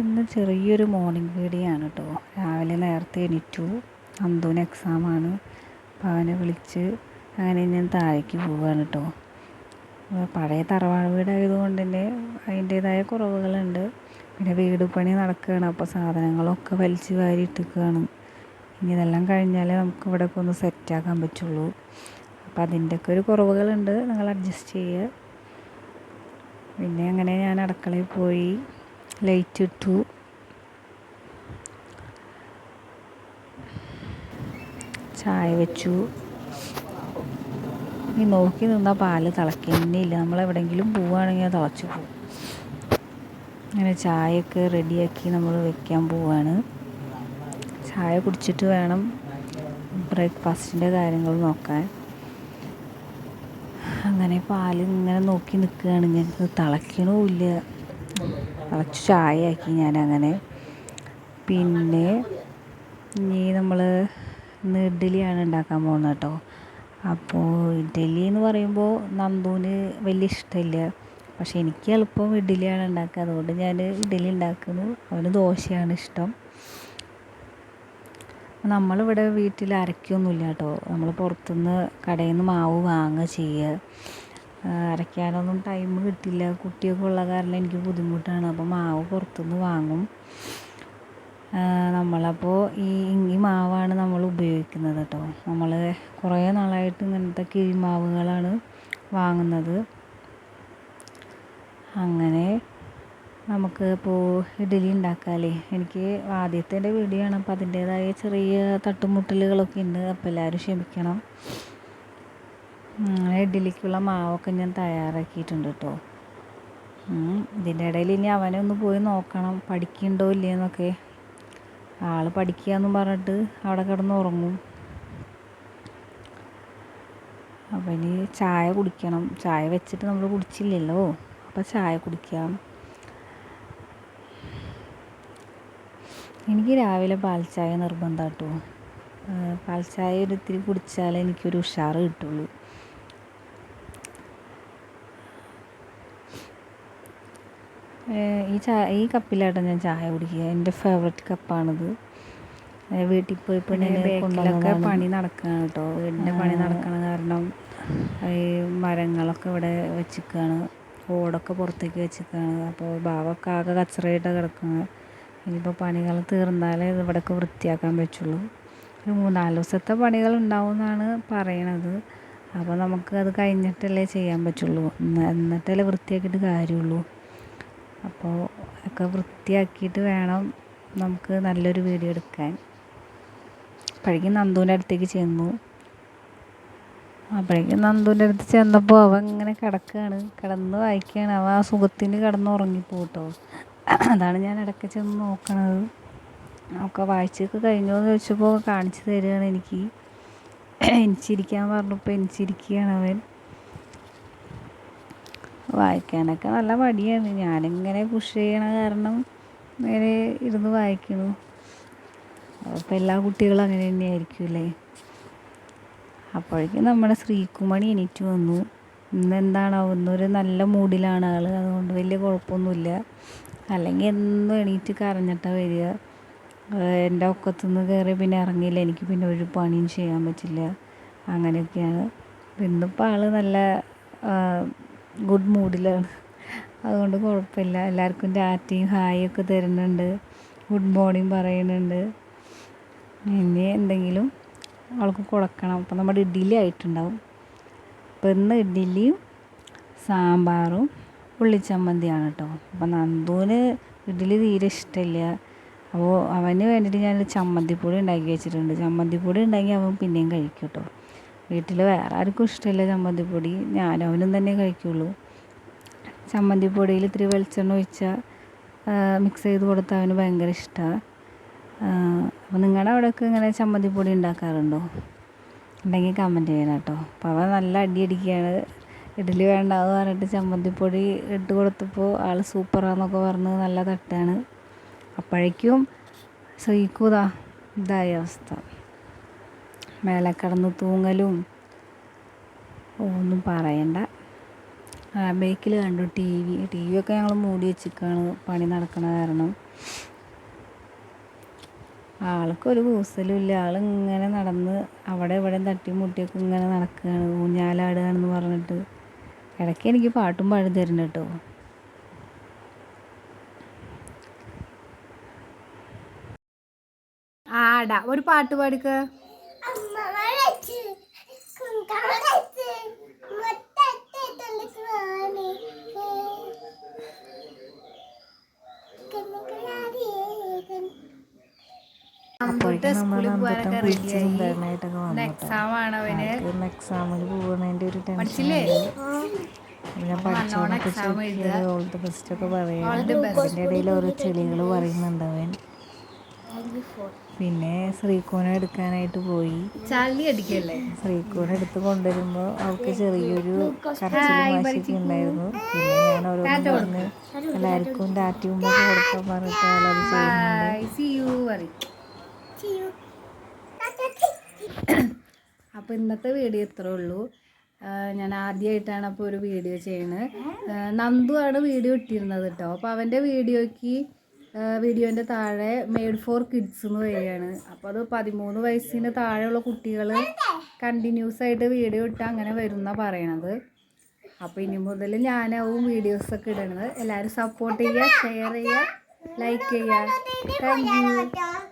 ഇന്ന് ചെറിയൊരു morning video ആണ് കേട്ടോ രാവിലെ നേരത്തെ എണീറ്റു. അന്തൂന് എക്സാമാണ് അപ്പോൾ അവനെ വിളിച്ച് അങ്ങനെ ഞാൻ താഴേക്ക് പോവുകയാണ് കേട്ടോ പഴയ തറവാട് വീടായതുകൊണ്ട് തന്നെ അതിന്റേതായ കുറവുകളുണ്ട്. പിന്നെ വീട് പണി നടക്കുകയാണ് അപ്പോൾ സാധനങ്ങളൊക്കെ വലിച്ച് വാരി ഇട്ടിക്കുകയാണ് ഇനി ഇതെല്ലാം കഴിഞ്ഞാലേ നമുക്ക് ഇവിടെ ഒക്കെ ഒന്ന് സെറ്റാക്കാൻ പറ്റുള്ളൂ. അപ്പോൾ അതിന്റെയൊക്കെ ഒരു കുറവുകളുണ്ട്. നിങ്ങൾ അഡ്ജസ്റ്റ് ചെയ്യുക പിന്നെ അങ്ങനെ ഞാൻ അടുക്കളയിൽ പോയി. ലൈറ്റ് ഇട്ടു ചായ വെച്ചു. ഈ നോക്കി നിന്നാൽ പാൽ തിളക്കുന്നില്ല നമ്മൾ എവിടെയെങ്കിലും പോവുകയാണെങ്കിൽ അത് തിളച്ച് പോവും. അങ്ങനെ ചായയൊക്കെ റെഡിയാക്കി നമ്മൾ വെക്കാൻ പോവാണ് ചായ കുടിച്ചിട്ട് വേണം ബ്രേക്ക്ഫാസ്റ്റിന്റെ കാര്യങ്ങൾ നോക്കാൻ. അങ്ങനെ പാൽ ഇങ്ങനെ നോക്കി നിൽക്കുകയാണ്. ഞങ്ങൾക്ക് തിളയ്ക്കണമില്ല തിളച്ച് ചായയാക്കി ഞാനങ്ങനെ. പിന്നെ ഇനി നമ്മൾ ഇന്ന് ഇഡ്ഡലിയാണ് ഉണ്ടാക്കാൻ പോകുന്നത് കേട്ടോ. അപ്പോൾ ഇഡ്ഡലി എന്ന് പറയുമ്പോൾ നന്ദുവിന് വലിയ ഇഷ്ടമില്ല. പക്ഷെ എനിക്ക് എളുപ്പം ഇഡ്ഡലിയാണ് ഉണ്ടാക്കുക. അതുകൊണ്ട് ഞാൻ ഇഡ്ഡലി ഉണ്ടാക്കുന്നു. അവന് ദോശയാണ് ഇഷ്ടം. നമ്മളിവിടെ വീട്ടിൽ അരയ്ക്കൊന്നുമില്ല കേട്ടോ. നമ്മൾ പുറത്തുനിന്ന് കടയിൽ നിന്ന് മാവ് വാങ്ങുക ചെയ്യുക. അരയ്ക്കാനൊന്നും ടൈം കിട്ടില്ല. കുട്ടിയൊക്കെ ഉള്ള കാരണം എനിക്ക് ബുദ്ധിമുട്ടാണ്. അപ്പോൾ മാവ് പുറത്തുനിന്ന് വാങ്ങും. നമ്മളപ്പോൾ ഈ ഈ മാവാണ് നമ്മൾ ഉപയോഗിക്കുന്നത് കേട്ടോ നമ്മൾ കുറേ നാളായിട്ട് ഇങ്ങനത്തെ കിഴിമാവുകളാണ് വാങ്ങുന്നത്. അങ്ങനെ നമുക്ക് ഇപ്പോൾ ഇഡലി ഉണ്ടാക്കാമല്ലേ എനിക്ക് ആദ്യത്തെ വീഡിയോ ആണ്. അപ്പോൾ അതിന്റേതായ ചെറിയ തട്ടുമുട്ടലുകളൊക്കെ ഉണ്ട്. അപ്പോൾ എല്ലാവരും ക്ഷമിക്കണം. അങ്ങനെ ഇഡ്ഡലിക്കുള്ള മാവൊക്കെ ഞാൻ തയ്യാറാക്കിയിട്ടുണ്ട് കേട്ടോ ഇതിന്റെ ഇടയിൽ ഇനി അവനെ ഒന്ന് പോയി നോക്കണം. പഠിക്കുന്നുണ്ടോ ഇല്ലയെന്നൊക്കെ ആൾ പഠിക്കുക എന്നും പറഞ്ഞിട്ട് അവിടെ കിടന്ന് ഉറങ്ങും. ഇനി ചായ കുടിക്കണം. ചായ വെച്ചിട്ട് നമ്മൾ കുടിച്ചില്ലല്ലോ. അപ്പം ചായ കുടിക്കാം. എനിക്ക് രാവിലെ പാൽച്ചായ ചായ നിർബന്ധം കേട്ടോ പാൽ ചായ ഒരു ഇത്തിരി കുടിച്ചാലേ എനിക്കൊരു ഉഷാറ് കിട്ടുള്ളൂ. ഈ ചായ ഈ കപ്പിലാട്ടോ ഞാൻ ചായ കുടിക്കുക. എന്റെ ഫേവററ്റ് കപ്പാണിത്. വീട്ടിൽ പോയി ബേക്കിലൊക്കെ പണി നടക്കുകയാണ് കേട്ടോ വീടിന്റെ പണി നടക്കണ കാരണം ഈ മരങ്ങളൊക്കെ ഇവിടെ വെച്ചിരിക്കുകയാണ് ഓടൊക്കെ പുറത്തേക്ക് വെച്ചിരിക്കുകയാണ് അപ്പോൾ ബാവൊക്കെ ആകെ കച്ചറയിട്ട് കിടക്കുന്നത് ഇനിയിപ്പോൾ പണികൾ തീർന്നാലേ ഇവിടെയൊക്കെ വൃത്തിയാക്കാൻ പറ്റുള്ളൂ. ഒരു മൂന്നാൽ ദിവസത്തെ പണികൾ ഉണ്ടാവും എന്നാണ് പറയണത്. അപ്പോൾ നമുക്ക് അത് കഴിഞ്ഞിട്ടല്ലേ ചെയ്യാൻ പറ്റുള്ളൂ. എന്നിട്ടല്ലേ വൃത്തിയാക്കിയിട്ട് കാര്യമുള്ളൂ. അപ്പോൾ ഒക്കെ വൃത്തിയാക്കിയിട്ട് വേണം നമുക്ക് നല്ലൊരു വീഡിയോ എടുക്കാൻ. അപ്പോഴേക്കും നന്ദുവിന്റെ അടുത്തേക്ക് ചെന്നു. അപ്പോഴേക്കും നന്ദുവിന്റെ അടുത്ത് ചെന്നപ്പോൾ അവൻ ഇങ്ങനെ കിടക്കുകയാണ്. കിടന്ന് വായിക്കുകയാണ്. അവൻ ആ സുഖത്തിന് കിടന്ന് ഉറങ്ങിപ്പോട്ടോ. അതാണ് ഞാൻ ഇടയ്ക്ക് ചെന്ന് നോക്കണത്. ഒക്കെ വായിച്ചൊക്കെ കഴിഞ്ഞോ എന്ന് ചോദിച്ചപ്പോൾ കാണിച്ചു തരികയാണ് എനിക്ക്. എനിച്ചിരിക്കാൻ പറഞ്ഞപ്പോൾ എനിച്ചിരിക്കുകയാണ് അവൻ. വായിക്കാനൊക്കെ നല്ല മടിയാണ്. ഞാനിങ്ങനെ പുഷ് ചെയ്യണ കാരണം നേരെ ഇരുന്ന് വായിക്കണു. അപ്പോൾ എല്ലാ കുട്ടികളും അങ്ങനെ തന്നെയായിരിക്കുമല്ലേ അപ്പോഴേക്കും നമ്മുടെ ശ്രീകുമണി എണീറ്റ് വന്നു. ഇന്ന് ഒരു നല്ല മൂഡിലാണ് ആൾ അതുകൊണ്ട് വലിയ കുഴപ്പമൊന്നുമില്ല. അല്ലെങ്കിൽ എന്നും എണീറ്റ് കരഞ്ഞിട്ടാണ് വരിക. എന്റെ ഒക്കത്തുനിന്ന് കയറി പിന്നെ ഇറങ്ങിയില്ല. എനിക്ക് പിന്നെ ഒരു പണിയും ചെയ്യാൻ പറ്റില്ല. അങ്ങനെയൊക്കെയാണ്. ഇന്നിപ്പോൾ ആൾ നല്ല ഗുഡ് മൂഡിലാണ് അതുകൊണ്ട് കുഴപ്പമില്ല. എല്ലാവർക്കും ടാറ്റയും ഹായും ഒക്കെ തരുന്നുണ്ട്. ഗുഡ് മോർണിംഗ് പറയുന്നുണ്ട്. ഇനി എന്തെങ്കിലും അവൾക്ക് കൊടുക്കണം. അപ്പം നമ്മുടെ ഇഡ്ഡലി ആയിട്ടുണ്ടാവും. അപ്പം ഇന്ന് ഇഡ്ഡലിയും സാമ്പാറും ഉള്ളിച്ചമ്മന്തിയാണ് കേട്ടോ. അപ്പം നന്ദുവിന് ഇഡ്ഡലി തീരെ ഇഷ്ടമില്ല. അപ്പോൾ അവന് വേണ്ടിയിട്ട് ഞാൻ ചമ്മന്തിപ്പൊടി ഉണ്ടാക്കി വെച്ചിട്ടുണ്ട്. ചമ്മന്തിപ്പൊടി ഉണ്ടെങ്കിൽ അവൻ പിന്നെയും കഴിക്കും കേട്ടോ. വീട്ടിൽ വേറെ ആർക്കും ഇഷ്ടമില്ല ചമ്മന്തിപ്പൊടി ഞാനും അവനും തന്നെ കഴിക്കുള്ളൂ. ചമ്മന്തിപ്പൊടിയിൽ ഇത്തിരി വെളിച്ചെണ്ണ ഒഴിച്ചാൽ മിക്സ് ചെയ്ത് കൊടുത്താൽ അവന് ഭയങ്കര ഇഷ്ടമാണ് അപ്പോൾ നിങ്ങളുടെ അവിടെയൊക്കെ ഇങ്ങനെ ചമ്മന്തിപ്പൊടി ഉണ്ടാക്കാറുണ്ടോ? ഉണ്ടെങ്കിൽ കമന്റ് ചെയ്യണം കേട്ടോ. അപ്പോൾ അവൻ നല്ല അടി അടിക്കുകയാണ് ഇഡ്ഡലി വേണ്ട എന്ന് പറഞ്ഞിട്ട് ചമ്മന്തിപ്പൊടി ഇട്ട് കൊടുത്തപ്പോൾ ആൾ സൂപ്പറാന്നൊക്കെ പറഞ്ഞ് നല്ല തട്ടാണ്. അപ്പോഴേക്കും സഹിക്കൂതാ. ഇതായ അവസ്ഥ. മേലെ തൂങ്ങലും ഒന്നും പറയണ്ട. ബേക്കിൽ കണ്ടു ടി വി. ടി വി ഒക്കെ ഞങ്ങൾ മൂടി വെച്ചിരിക്കുകയാണ് പണി നടക്കണ കാരണം. ആൾക്കൊരു കൂസലും ഇല്ല ആളിങ്ങനെ നടന്ന് അവിടെ ഇവിടെ തട്ടി മുട്ടിയൊക്കെ ഇങ്ങനെ നടക്കുകയാണ് ഊഞ്ഞാലാടുകയാണെന്ന് പറഞ്ഞിട്ട്. ഇടയ്ക്ക് എനിക്ക് പാട്ടും പാടി തരുന്നുണ്ട് കേട്ടോ. ആടാ ഒരു പാട്ട് പാടിക്ക അമ്മ വളച്ച് കുങ്കാളച്ച് മുത്തത്തെ തുള്ളിക്കുവാണി കണ്ണുകളാരിയേകൻ അപ്പോഴേക്കും നമ്മൾ അമ്പത്തം കുളിച്ച് റെഡിയായി സുന്ദരനായിട്ടൊക്കെ വന്നു എക്സാം ആണ് അവന് ഇന്ന് എക്സാമിന് ഒരു ടെൻഷൻ ഓൾ ദ ബെസ്റ്റ് ഒക്കെ അതിന്റെ ഇടയിൽ ഓരോ ചെളികൾ പറയുന്നുണ്ട് അവൻ. പിന്നെ ശ്രീകോണ എടുക്കാനായിട്ട് പോയി. ചളി അടിക്കല്ലേ? ശ്രീകോനെ എടുത്ത് കൊണ്ടുവരുമ്പോൾ അവൾക്ക് ചെറിയൊരു കരച്ചിലും വാശിയൊക്കെ ഉണ്ടായിരുന്നു. പിന്നെ ഞാൻ ഓരോന്ന് പറഞ്ഞ് എല്ലാവർക്കും ടാറ്റി ഉമ്മൊക്കെ കൊടുക്കാൻ പറഞ്ഞിട്ട് അവളത് ചെയ്യുന്നുണ്ട്. സി യു അപ്പോൾ ഇന്നത്തെ വീഡിയോ ഇത്രേ ഉള്ളൂ. ഞാൻ ആദ്യമായിട്ടാണ് അപ്പോൾ ഒരു വീഡിയോ ചെയ്യണത് നന്ദു ആണ് വീഡിയോ ഇട്ടിരുന്നത് കേട്ടോ അപ്പോൾ അവന്റെ വീഡിയോയ്ക്ക് വീഡിയോന്റെ താഴെ മെയ്ഡ് ഫോർ കിഡ്സ് എന്ന് വരികയാണ്. അപ്പോൾ അത് പതിമൂന്ന് വയസ്സിന് താഴെയുള്ള കുട്ടികൾ കണ്ടിന്യൂസ് ആയിട്ട് വീഡിയോ ഇട്ട് അങ്ങനെ വരുന്ന പറയണത്. അപ്പോൾ ഇനി മുതൽ ഞാനാവും വീഡിയോസൊക്കെ ഇടണത്. എല്ലാവരും സപ്പോർട്ട് ചെയ്യുക ഷെയർ ചെയ്യുക ലൈക്ക് ചെയ്യുക. Thank you